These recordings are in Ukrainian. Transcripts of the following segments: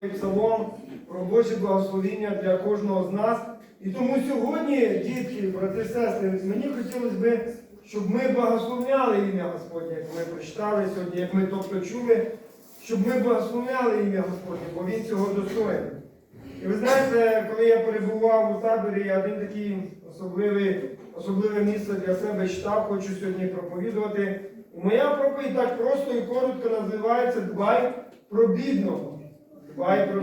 Псалом про Боже благословіння для кожного з нас. І тому сьогодні, дітки, брати, сестри, мені хотілося б, щоб ми благословляли ім'я Господнє, як ми прочитали сьогодні, як ми тобто чули, щоб ми благословляли ім'я Господнє, бо Він цього достоїн. І ви знаєте, коли я перебував у таборі, я один такий особливий, особливе місце для себе читав, хочу сьогодні проповідувати. І моя проповідь так просто і коротко називається Дбай про бідного. Дбай про.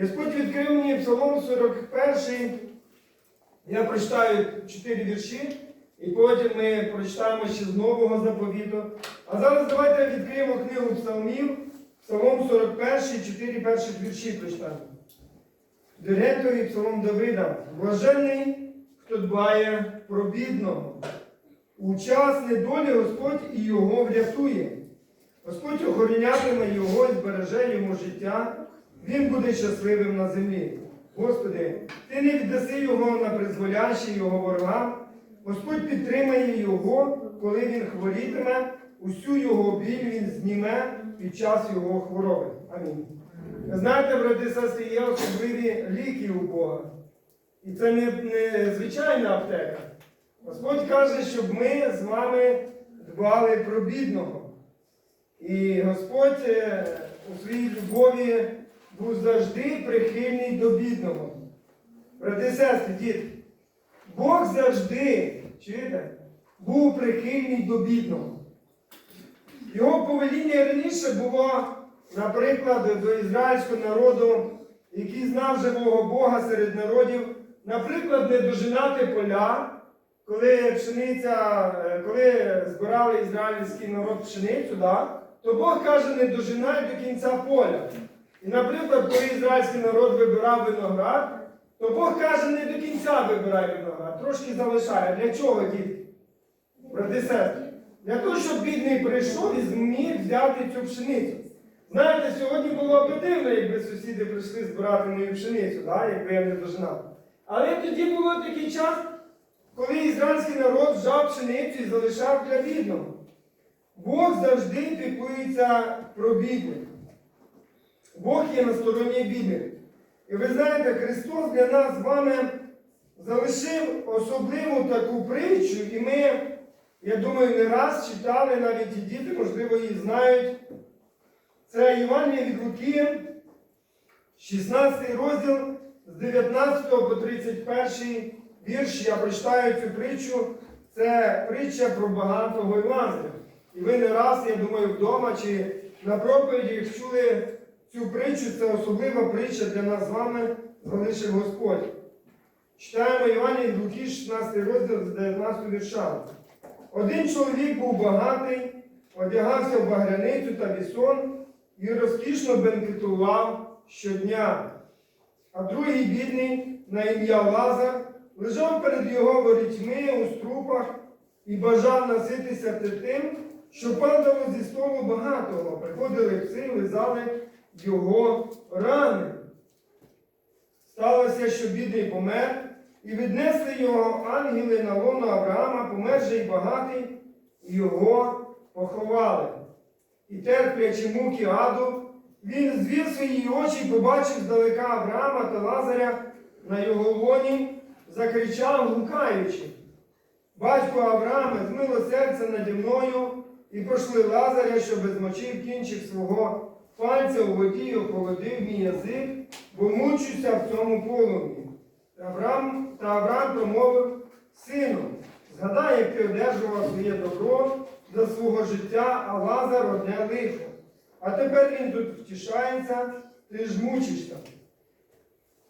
Господь відкрив мені Псалом 41. Я прочитаю 4 вірші, і потім ми прочитаємо ще з нового заповіту. А зараз давайте відкриємо книгу Псалмів, Псалом 41, 4 перших вірші прочитаємо. Директорі Псалом Давида. Блаженний, хто дбає про бідного. У час недолі Господь і його врятує. Господь охоронятиме його і збереже йому життя, він буде щасливим на землі. Господи, Ти не віддаси його на призволяще його ворогам. Господь підтримає його, коли він хворітиме, усю його біль він зніме під час його хвороби. Амінь. Знаєте, брати сестри, є особливі ліки у Бога. І це не, не звичайна аптека. Господь каже, щоб ми з вами дбали про бідного. І Господь е, у своїй любові був завжди прихильний до бідного. Брати сестри, діти, Бог завжди, чуєте, був прихильний до бідного. Його повеління раніше було, наприклад, до ізраїльського народу, який знав живого Бога серед народів, наприклад, не дожинати поля, коли пшениця, е, коли збирали ізраїльський народ пшеницю, да, то Бог каже, не дожинай до кінця поля. І, наприклад, коли ізраїльський народ вибирав виноград, то Бог каже, не до кінця вибирай виноград, трошки залишає. Для чого, діти? Брати сестри? Для того, щоб бідний прийшов і зміг взяти цю пшеницю. Знаєте, сьогодні було б дивно, якби сусіди прийшли збирати мою пшеницю, да, якби я не дожинав. Але тоді було такий час, коли ізраїльський народ взяв пшеницю і залишав для бідного. Бог завжди піклується про бідних. Бог є на стороні бідних. І ви знаєте, Христос для нас з вами залишив особливу таку притчу, і ми, я думаю, не раз читали, навіть і діти, можливо, її знають. Це Євангеліє від Луки, 16 розділ з 19 по 31 вірш. Я прочитаю цю притчу. Це притча про багатого і Лазаря. І ви не раз, я думаю, вдома чи на проповіді чули цю притчу, це особлива притча для нас з вами залишив Господь. Читаємо Івані Луки, 16 розділ з 19 вірша. Один чоловік був багатий, одягався в багряницю та вісон і розкішно бенкетував щодня. А другий бідний на ім'я Лазар лежав перед його ворітьми у струпах і бажав наситися тим, що падало зі столу багатого. Приходили пси, лизали його рани. Сталося, що бідний помер, і віднесли його ангели на лоно Авраама, помер же й багатий, і його поховали. І терплячи муки аду, він звів свої очі, побачив здалека Авраама та Лазаря на його лоні, закричав, гукаючи. Батько Аврааме, змило серце наді мною, і пошли Лазаря, щоб змочив кінчик свого пальця у воді і охолодив мій язик, бо мучуся в цьому полум'ї. Авраам, та Авраам промовив, сину, згадай, як ти одержував своє добро за свого життя, а Лазар одне лихо. А тепер він тут втішається, ти ж мучишся.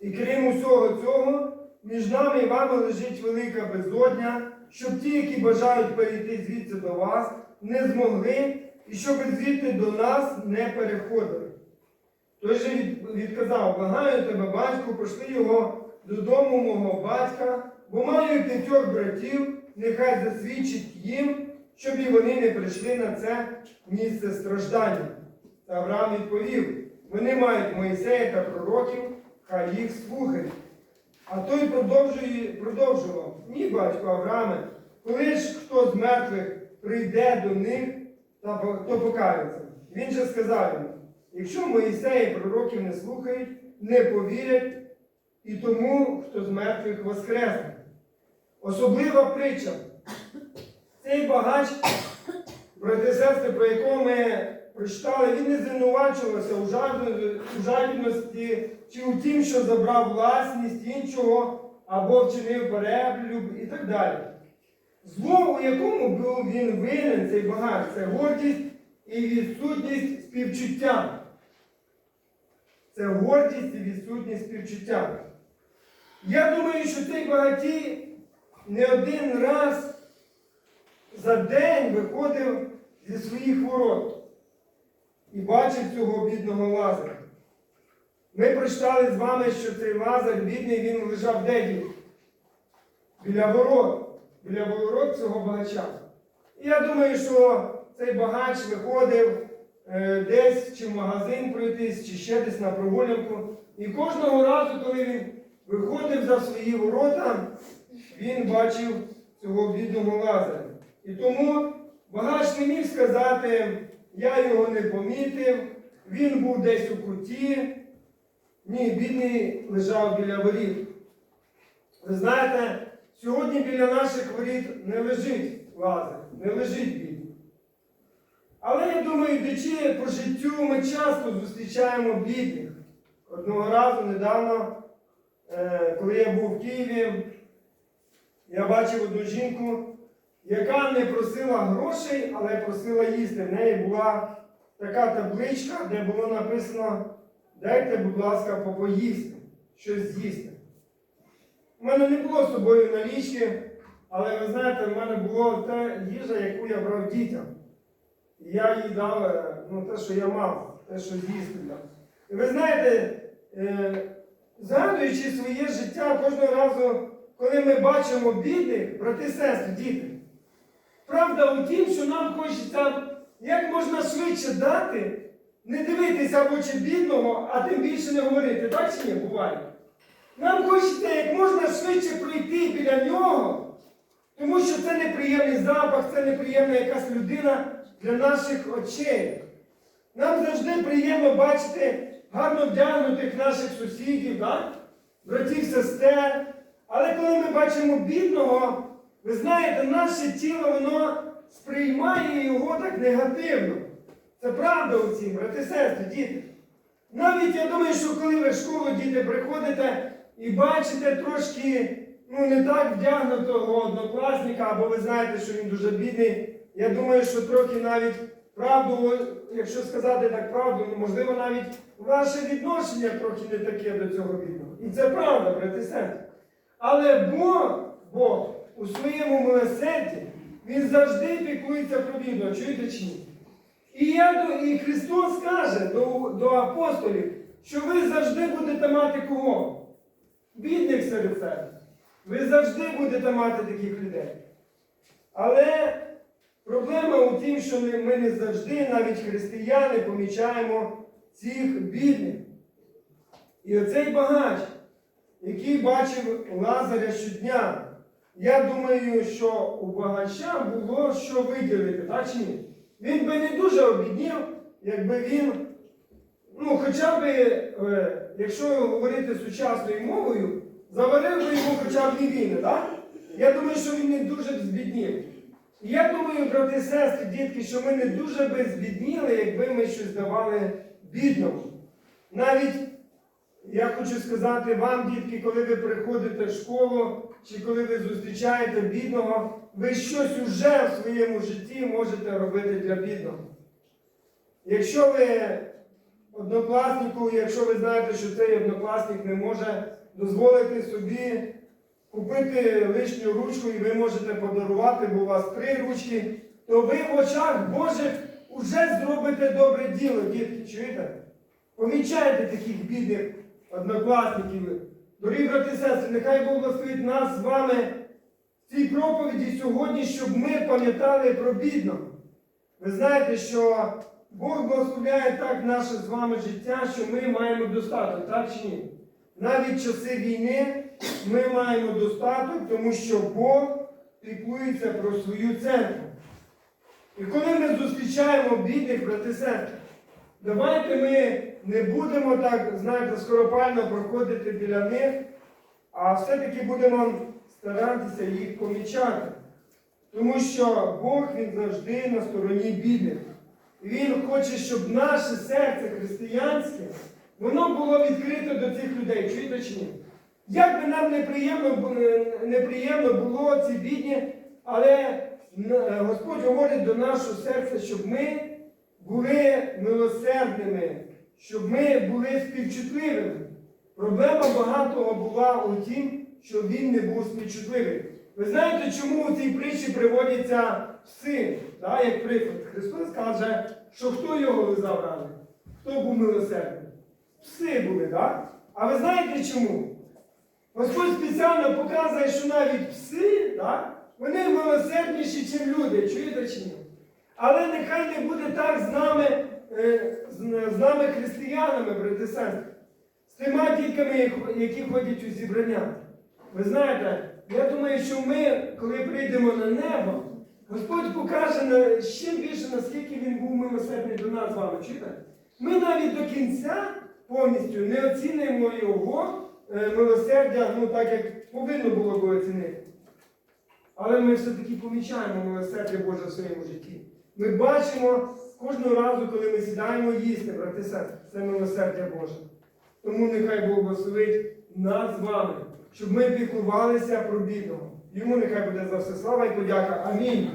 І крім усього цього, між нами і вами лежить велика безодня, щоб ті, які бажають перейти звідси до вас, не змогли, і щоб звідти до нас не переходили. Той же відказав, благаю тебе, батьку, пошли його додому мого батька, бо маю п'ятьох братів, нехай засвідчить їм, щоб і вони не прийшли на це місце страждання. Та Авраам відповів, вони мають Моїсея та пророків, хай їх слухають. А той продовжує, продовжував, ні, батько Аврааме, коли ж хто з мертвих прийде до них, то покаються. Він же сказав йому, якщо Моїсеї пророків не слухають, не повірять і тому, хто з мертвих воскресне. Особлива притча. Цей багач, брати сестри, про якого ми прочитали, він не звинувачувався у жадібності чи у тім, що забрав власність іншого або вчинив переблюб і так далі. Зло, у якому був він винен, цей багач, це гордість і відсутність співчуття. Це гордість і відсутність співчуття. Я думаю, що цей багатій не один раз за день виходив зі своїх ворот і бачив цього бідного Лазаря. Ми прочитали з вами, що цей Лазар бідний, він лежав де дід? Біля ворот, біля ворот цього багача. І я думаю, що цей багач виходив е, десь чи в магазин пройтись, чи ще десь на прогулянку. І кожного разу, коли він виходив за свої ворота, він бачив цього бідного Лазаря. І тому багач не міг сказати, я його не помітив, він був десь у куті. Ні, бідний лежав біля воріт. Ви знаєте, сьогодні біля наших воріт не лежить Лазар, не лежить бідний. Але я думаю, йдучи по життю, ми часто зустрічаємо бідних. Одного разу недавно, е, коли я був в Києві, я бачив одну жінку, яка не просила грошей, але просила їсти. В неї була така табличка, де було написано: дайте, будь ласка, попоїсти, щось з'їсти. У мене не було з собою налічки, але ви знаєте, в мене була та їжа, яку я брав дітям. І я їй дав е, ну, те, що я мав, те, що з'їсти. І ви знаєте, е, згадуючи своє життя кожного разу, коли ми бачимо бідних, брати сестри, діти, правда у тім, що нам хочеться як можна швидше дати, не дивитися в очі бідного, а тим більше не говорити. Так чи ні буває? Нам хочеться як можна швидше пройти біля нього, тому що це неприємний запах, це неприємна якась людина для наших очей. Нам завжди приємно бачити гарно вдягнутих наших сусідів, так? братів, сестер. Але коли ми бачимо бідного, ви знаєте, наше тіло воно сприймає його так негативно. Це правда у цім, брати, сестри, діти. Навіть я думаю, що коли ви в школу діти приходите і бачите трошки ну, не так вдягнутого однокласника, або ви знаєте, що він дуже бідний, я думаю, що трохи навіть правду, якщо сказати так правду, ну, можливо, навіть ваше відношення трохи не таке до цього бідного. І це правда, брати сестри. Але Бог, Бог у своєму милосерді, Він завжди піклується про бідного. Чуєте чи ні? І, я, і Христос каже до, до апостолів, що ви завжди будете мати кого? Бідних серед себе. Ви завжди будете мати таких людей. Але проблема у тім, що ми не завжди, навіть християни, помічаємо цих бідних. І оцей багач, який бачив Лазаря щодня, я думаю, що у багача було що виділити, так чи ні? Він би не дуже обіднів, якби він, ну, хоча б, е, якщо говорити сучасною мовою, заварив би йому хоча б і війни, так? Я думаю, що він не дуже б збіднів. Я думаю, брати сестри, дітки, що ми не дуже би збідніли, якби ми щось давали бідному. Навіть я хочу сказати вам, дітки, коли ви приходите в школу, чи коли ви зустрічаєте бідного, ви щось уже в своєму житті можете робити для бідного. Якщо ви однокласнику, якщо ви знаєте, що цей однокласник не може дозволити собі купити лишню ручку і ви можете подарувати, бо у вас три ручки, то ви в очах Божих вже зробите добре діло, дітки, чуєте? Помічайте таких бідних однокласників. Дорогі брати і сестри, нехай Бог благословить нас з вами в цій проповіді сьогодні, щоб ми пам'ятали про бідного. Ви знаєте, що Бог благословляє так наше з вами життя, що ми маємо достаток, так чи ні? Навіть в часи війни ми маємо достаток, тому що Бог піклується про свою церкву. І коли ми зустрічаємо бідних брати сестри, давайте ми не будемо так, знаєте, скоропально проходити біля них, а все-таки будемо старатися їх помічати. Тому що Бог він завжди на стороні бідних. Він хоче, щоб наше серце християнське, воно було відкрите до цих людей. Чуєте чи ні? Як би нам неприємно, неприємно було ці бідні, але е, Господь говорить до нашого серця, щоб ми були милосердними, щоб ми були співчутливими. Проблема багатого була у тім, що він не був співчутливий. Ви знаєте, чому у цій притчі приводяться пси? Да, як приклад. Христос каже, що хто його лизав рани? Хто був милосердний? Пси були, так? А ви знаєте чому? Господь спеціально показує, що навіть пси, так, вони милосердніші, ніж люди. Чуєте чи ні? Але нехай не буде так з нами, з, з нами християнами, брати сестри, з тими дітками, які ходять у зібрання. Ви знаєте, я думаю, що ми, коли прийдемо на небо, Господь покаже ще більше, наскільки Він був милосердний до нас з вами. Чуєте? Ми навіть до кінця повністю не оцінимо його е, милосердя, ну так як повинно було би оцінити. Але ми все-таки помічаємо милосердя Боже в своєму житті. Ми бачимо кожного разу, коли ми сідаємо їсти, брати сестри, це милосердя Боже. Тому нехай Бог благословить нас з вами, щоб ми піклувалися про бідного. Йому нехай буде за все слава і подяка. Амінь.